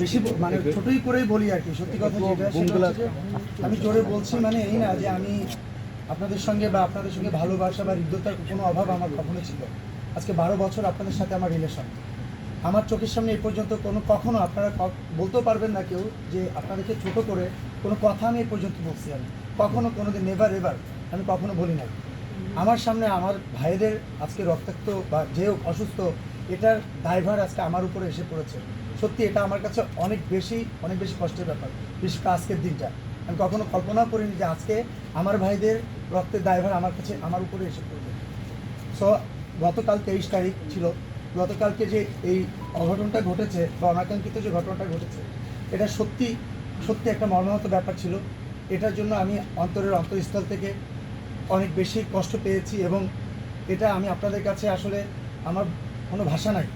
বেশি মানে ছোটই করেই বলি আর কি সত্যি কথা যেটা আমি জোরে বলছি মানে এই না যে আমি আপনাদের সঙ্গে বা আপনাদের সঙ্গে ভালোবাসা বা হৃদ্যতার কোনো অভাব আমার কখনো ছিল আজকে বারো বছর আপনাদের সাথে আমার রিলেশন আমার চোখের সামনে এই পর্যন্ত কোনো কখনো আপনারা বলতেও পারবেন না কেউ যে আপনাদেরকে ছোট করে কোনো কথা আমি এই পর্যন্ত বলছি আমি। কখনো কোনোদিন নেভার এভার আমি কখনো বলি নাই। আমার সামনে আমার ভাইদের আজকে রক্তাক্ত বা যে অসুস্থ, এটার দায়ভার আজকে আমার উপরে এসে পড়েছে। সত্যি এটা আমার কাছে অনেক বেশি অনেক বেশি কষ্টের ব্যাপার, বিশেষ করে আজকের দিনটা। আমি কখনো কল্পনা করিনি যে আজকে আমার ভাইদের রক্তের দায়ভার আমার কাছে, আমার উপরে এসে পড়বে। সো গতকাল তেইশ তারিখ ছিল। গতকালকে যে এই অঘটনটা ঘটেছে বা অনাকাঙ্ক্ষিত যে ঘটনাটা ঘটেছে, এটা সত্যি সত্যি একটা মর্মাহত ব্যাপার ছিল। এটার জন্য আমি অন্তরের অন্তঃস্থল থেকে অনেক বেশি কষ্ট পেয়েছি এবং এটা আমি আপনাদের কাছে আসলে আমার কোনো ভাষা নাই।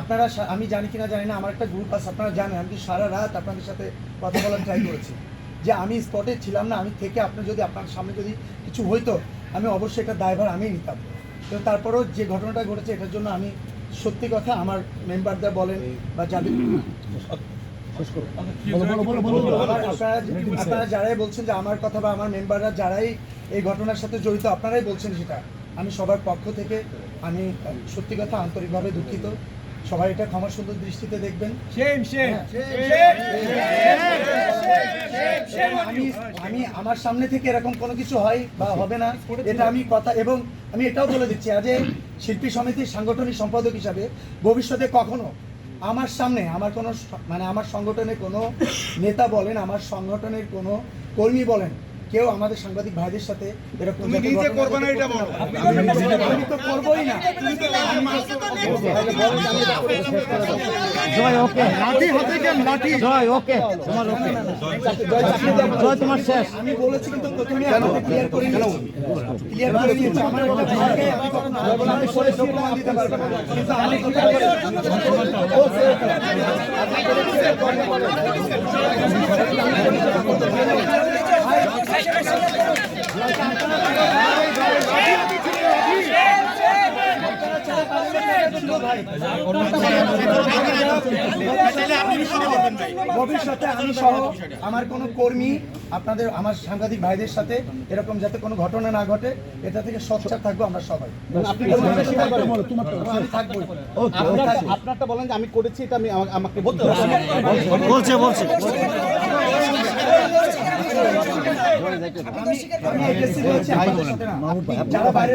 আপনারা আমি জানি কিনা জানি না, আমার একটা গ্রুপ আছে, আপনারা জানেন, আমি সারা রাত আপনাদের সাথে কথা বলার ট্রাই করেছি। যে আমি স্পটে ছিলাম না, আমি থেকে আপনি যদি আপনার সামনে যদি কিছু হইতো, আমি অবশ্যই এটা দায়ভার আমিই নিতাম। তো তারপরেও যে ঘটনাটা ঘটেছে, এটার জন্য আমি সত্যি কথা আমার মেম্বারদের বলেন বা যাদের আপনারা যারাই বলছেন যে আমার কথা বা আমার মেম্বাররা যারাই এই ঘটনার সাথে জড়িত আপনারাই বলছেন সেটা আমি সবার পক্ষ থেকে আমি সত্যি কথা আন্তরিকভাবে দুঃখিত সবাই এটা ক্ষমা সুন্দর দৃষ্টিতে দেখবেন আমি আমি আমার সামনে থেকে এরকম কোনো কিছু হয় বা হবে না এটা আমি কথা এবং আমি এটাও বলে দিচ্ছি আজ শিল্পী সমিতির সাংগঠনিক সম্পাদক হিসাবে ভবিষ্যতে কখনো আমার সামনে আমার কোনো মানে আমার সংগঠনের কোনো নেতা বলেন আমার সংগঠনের কোনো কর্মী বলেন কেউ আমাদের সাংবাদিক ভাইদের সাথে এরকম তুমি নিজে করবে না এটা বলো। আমি তো করবোই না। জয় ওকে। লাঠি হাতে কেন লাঠি? জয় ওকে। তোমার ওকে। জয় তোমার শেষ। আমি বলেছি কিন্তু প্রথমে আমাকে ক্লিয়ার করে নিয়েছি। ক্লিয়ার করে নিয়েছি। আমার একটা ভাইকে আমি কোনো আমি পরে প্রমাণ দিতে পারব না। কিন্তু আমি কথা ভবিষ্যতে আমি সহ আমার কোনো কর্মী আপনাদের আমার সাংবাদিক ভাইদের সাথে এরকম যাতে কোনো ঘটনা না ঘটে এটা থেকে সচ্ছার থাকব আমরা সবাই। আপনারটা বলেন যে আমি করেছি এটা আমি আমা- আমাকে বলতে বলছে বলছে। যারা বাইরে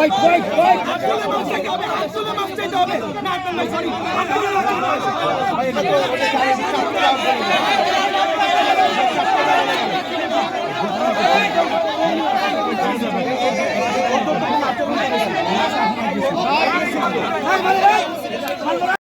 white white white